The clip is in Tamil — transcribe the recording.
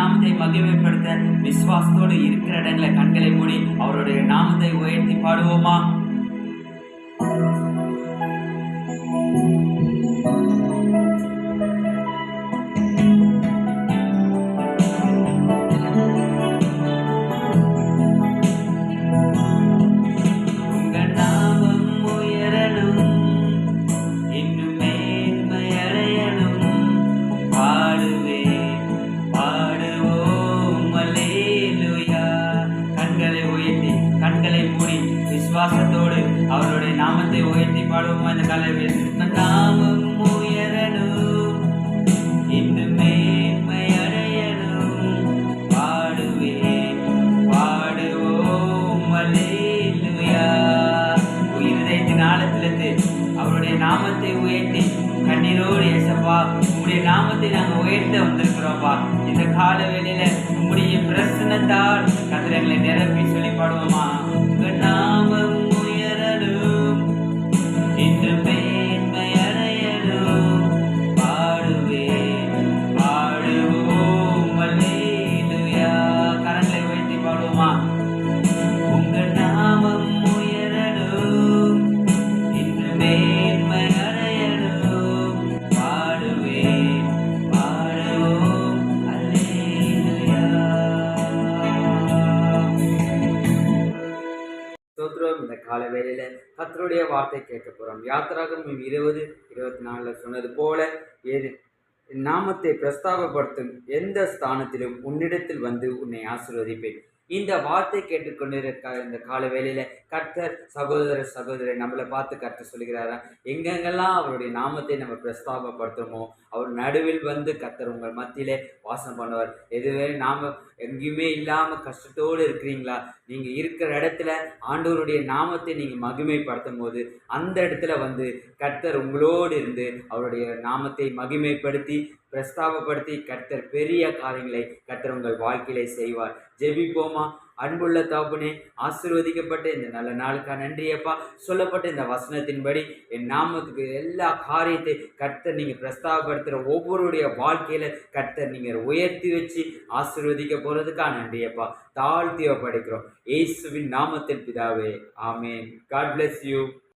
நாமத்தை மகிமைப்படுத்த விசுவாசத்தோடு இருக்கிற இடங்களை கண்களை மூடி அவருடைய நாமத்தை உயர்த்தி பாடுவோமா? விசுவாசத்தோடு அவருடைய நாமத்தை உயர்த்தி பாடுவோம் அந்த காலையில் நாமம் உயரணும் இன்னும் மேன்மை அடையணும் பாடுவேன் பாடுவோம் அல்லேலூயா. இருதயத்தின் ஆழத்திலிருந்து அவருடைய நாமத்தை உயர்த்தி கண்ணீரோடு ஏசப்பா உங்களுடைய நாமத்தை நாங்கள் உயர்த்த வந்திருக்கிறோம்ப்பா. இந்த கால வேளையில உங்களுடைய பிரசனத்தால் கதிரங்களை நிரப்பி சொல்லி பாடுவோமா? பாடுமா? உங்க நாமம் இன்று மேன்மை பாடுவேன் பாடுவோம். இந்த கால வேளையில கத்தருடைய வார்த்தை கேட்க போறோம். யாத்திராகம் இருபது இருபத்தி நாலுல சொன்னது போல ஏது நாமத்தை பிரஸ்தாபப்படுத்தும் எந்த ஸ்தானத்திலும் உன்னிடத்தில் வந்து உன்னை ஆசீர்வதிப்பேன். இந்த வார்த்தை கேட்டுக்கொண்டிருக்க இந்த கால வேளையில் கர்த்தர் சகோதர சகோதரி நம்மளை பார்த்து கர்த்தர் சொல்கிறாரா எங்கெங்கெல்லாம் அவருடைய நாமத்தை நம்ம பிரஸ்தாபப்படுத்துமோ அவர் நடுவில் வந்து கர்த்தர் உங்கள் மத்தியிலே வாசம் பண்ணுவார். எதுவே நாம் எங்கேயுமே இல்லாமல் கஷ்டத்தோடு இருக்கிறீங்களா? நீங்கள் இருக்கிற இடத்துல ஆண்டவருடைய நாமத்தை நீங்கள் மகிமைப்படுத்தும் போது அந்த இடத்துல வந்து கர்த்தர் உங்களோடு இருந்து அவருடைய நாமத்தை மகிமைப்படுத்தி பிரஸ்தாபப்படுத்தி கர்த்தர் பெரிய காரியங்களை கர்த்தர் உங்கள் வாழ்க்கையிலே செய்வார். ஜெபிப்போமா? அன்புள்ள தாப்புனே ஆசிர்வதிக்கப்பட்ட இந்த நல்ல நாளுக்கா நன்றியப்பா. சொல்லப்பட்ட இந்த வசனத்தின்படி என் நாமத்துக்கு எல்லா காரியத்தை கர்த்தர் நீங்கள் பிரஸ்தாபப்படுத்துகிற ஒவ்வொருடைய வாழ்க்கையில் கர்த்தர் நீங்கள் உயர்த்தி வச்சு ஆசிர்வதிக்க போகிறதுக்கா நன்றியப்பா. தாழ்த்தியோ படிக்கிறோம் இயேசுவின் நாமத்தில் பிதாவே. ஆமேன். God bless you